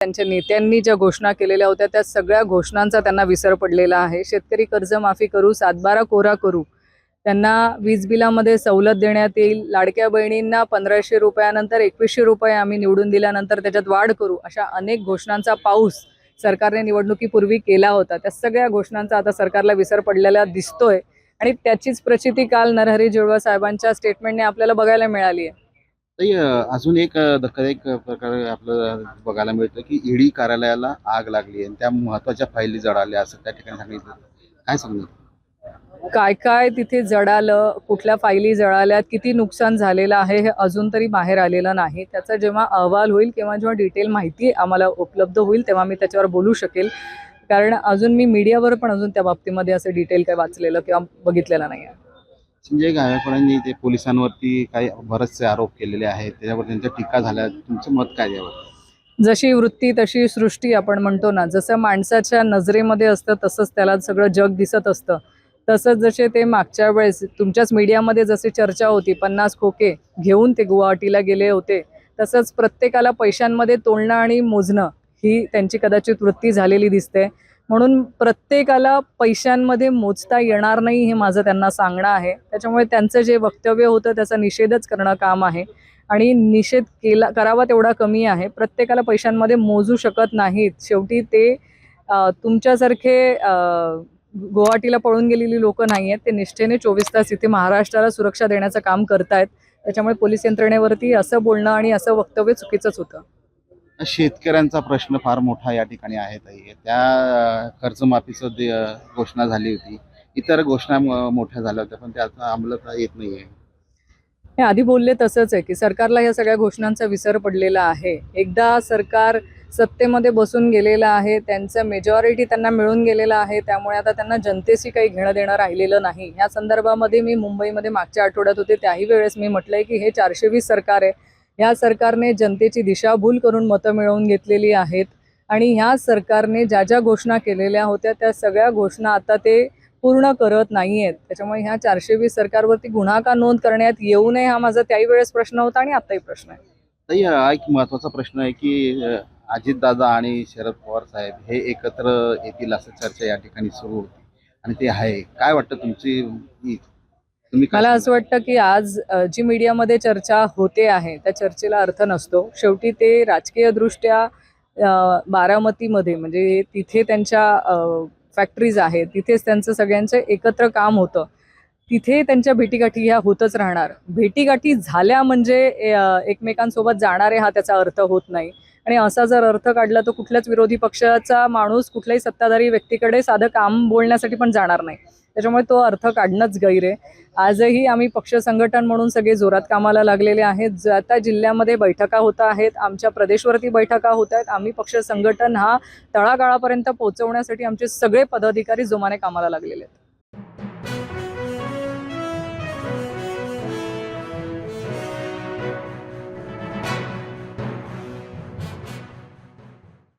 त्यांच्या नेत्यांनी ज्या घोषणा केलेल्या होत्या त्या सगळ्या घोषणांचा त्यांना विसर पडलेला आहे. शेतकरी कर्जमाफी करू सातबारा कोरा करू त्यांना वीज बिलामध्ये सवलत देण्यात येईल. लाडक्या बहिणींना पंधराशे रुपयानंतर एकवीसशे रुपये आम्ही निवडून दिल्यानंतर त्याच्यात वाढ करू अशा अनेक घोषणांचा पाऊस सरकारने निवडणुकीपूर्वी केला होता. त्या सगळ्या घोषणांचा आता सरकारला विसर पडलेला दिसतोय. आणि त्याचीच प्रचिती काल नरहरी जुळवा साहेबांच्या स्टेटमेंटने आपल्याला बघायला मिळाली आहे. ताई, अजून एक धक्कादायक प्रकार आपलं बघायला मिळतं की ईडी कार्यालयाला आग लागली आणि त्या महत्त्वाच्या फायली जळाल्या असं त्या ठिकाणी सांगितलं. काय सांगितलं काय काय तिथे जळालं कुठल्या फायली जळाल्यात किती नुकसान झालेलं आहे हे अजून तरी बाहेर आलेलं नाही. त्याचा जेव्हा अहवाल होईल किंवा जेव्हा डिटेल माहिती आम्हाला उपलब्ध होईल तेव्हा मी त्याच्यावर बोलू शकेल. कारण अजून मी मीडियावर पण अजून त्या बाबतीमध्ये असं डिटेल काही वाचलेलं किंवा बघितलेलं नाही आहे संजय गायकवाडांनी ते पोलिसांवरती काही बरेचसे आरोप केलेले आहेत त्याच्यावर त्यांच्या टीका झाल्या तुमचं मत काय यावर? जशी वृत्ती तशी सृष्टी आपण म्हणतो ना जसं माणसाच्या नजरेमध्ये असतं तसंच त्याला सगळं जग दिसत असतं. तसंच जसे ते मागच्या वेळेस तुमच्याच मीडियामध्ये जशी चर्चा होती पन्नास खोके घेऊन ते गुवाहाटीला गेले होते तसंच प्रत्येकाला पैशांमध्ये तोलणं आणि मोजणं ही त्यांची कदाचित वृत्ती झालेली दिसते. म्हणून प्रत्येकाला पैशांमध्ये मोजता येणार नाही हे माझं त्यांना सांगणं आहे. त्याच्यामुळे त्यांचं जे वक्तव्य होतं त्याचा निषेधच करणं काम आहे. आणि निषेध केला करावा तेवढा कमी आहे. प्रत्येकाला पैशांमध्ये मोजू शकत नाहीत. शेवटी ते तुमच्यासारखे गुवाहाटीला पळून गेलेली लोक नाही आहेत ते निष्ठेने चोवीस तास इथे महाराष्ट्राला सुरक्षा देण्याचं काम करतायत. त्याच्यामुळे पोलीस यंत्रणेवरती असं बोलणं आणि असं वक्तव्य चुकीचंच होतं. शेतकऱ्यांचा प्रश्न फार मोठा या ठिकाणी आहे ताई त्या कर्जमाफीचं दे घोषणा झाली होती. इतर घोषणा मोठ्या झाल्या होत्या पण त्याचा अंमलात येत नाहीये. हे आधी बोलले तसंच आहे की सरकारला या सगळ्या घोषणांचा विसर पडलेला आहे. एकदा सरकार सत्तेमध्ये बसून गेलेलं आहे त्यांचं मेजॉरिटी त्यांना मिळून गेलेलं आहे त्यामुळे आता त्यांना जनतेशी काही घेणं देणं राहिलेलं नाही. ह्या संदर्भामध्ये मी मुंबईमध्ये मागच्या आठवड्यात होते त्याही वेळेस मी म्हटलंय की हे चारशे वीस सरकार आहे ह्या सरकारने जनतेची दिशाभूल करून मतं मिळवून घेतलेली आहेत. आणि ह्या सरकारने ज्या ज्या घोषणा केलेल्या होत्या त्या सगळ्या घोषणा आता ते पूर्ण करत नाही आहेत त्याच्यामुळे ह्या चारशे वीस सरकारवरती गुन्हा का नोंद करण्यात येऊ नये हा माझा त्याही वेळेस प्रश्न होता आणि आताही प्रश्न आहे. एक महत्त्वाचा प्रश्न आहे की अजितदादा आणि शरद पवार साहेब हे एकत्र येतील असं चर्चा या ठिकाणी सुरू होती. आणि ते आहे. काय वाटतं तुमची मला? असं वाटतं की आज जी मीडियामध्ये चर्चा होते आहे त्या चर्चेला अर्थ नसतो. शेवटी ते राजकीयदृष्ट्या अ, बारामतीमध्ये म्हणजे तिथे त्यांच्या फॅक्टरीज आहेत तिथेच त्यांचं सगळ्यांचं एकत्र काम होतं. तिथे त्यांच्या भेटीगाठी ह्या होतच राहणार. भेटीगाठी झाल्या म्हणजे एकमेकांसोबत जाणारे हा त्याचा अर्थ होत नाही. आणि असा जर अर्थ काढला तर कुठल्याच विरोधी पक्षाचा माणूस कुठल्याही सत्ताधारी व्यक्तीकडे साधं काम बोलण्यासाठी पण जाणार नाही. त्याच्यामुळे तो अर्थ काढणंच गैर आहे. आजही आम्ही पक्ष संघटन म्हणून सगळे जोरात कामाला लागलेले आहेत. ज- आता जिल्ह्यामध्ये बैठका होत आहेत आमच्या प्रदेशवरती बैठका होत आहेत. आम्ही पक्ष संघटन हा तळागाळापर्यंत पोहोचवण्यासाठी आमचे सगळे पदाधिकारी जोमाने कामाला लागलेले आहेत.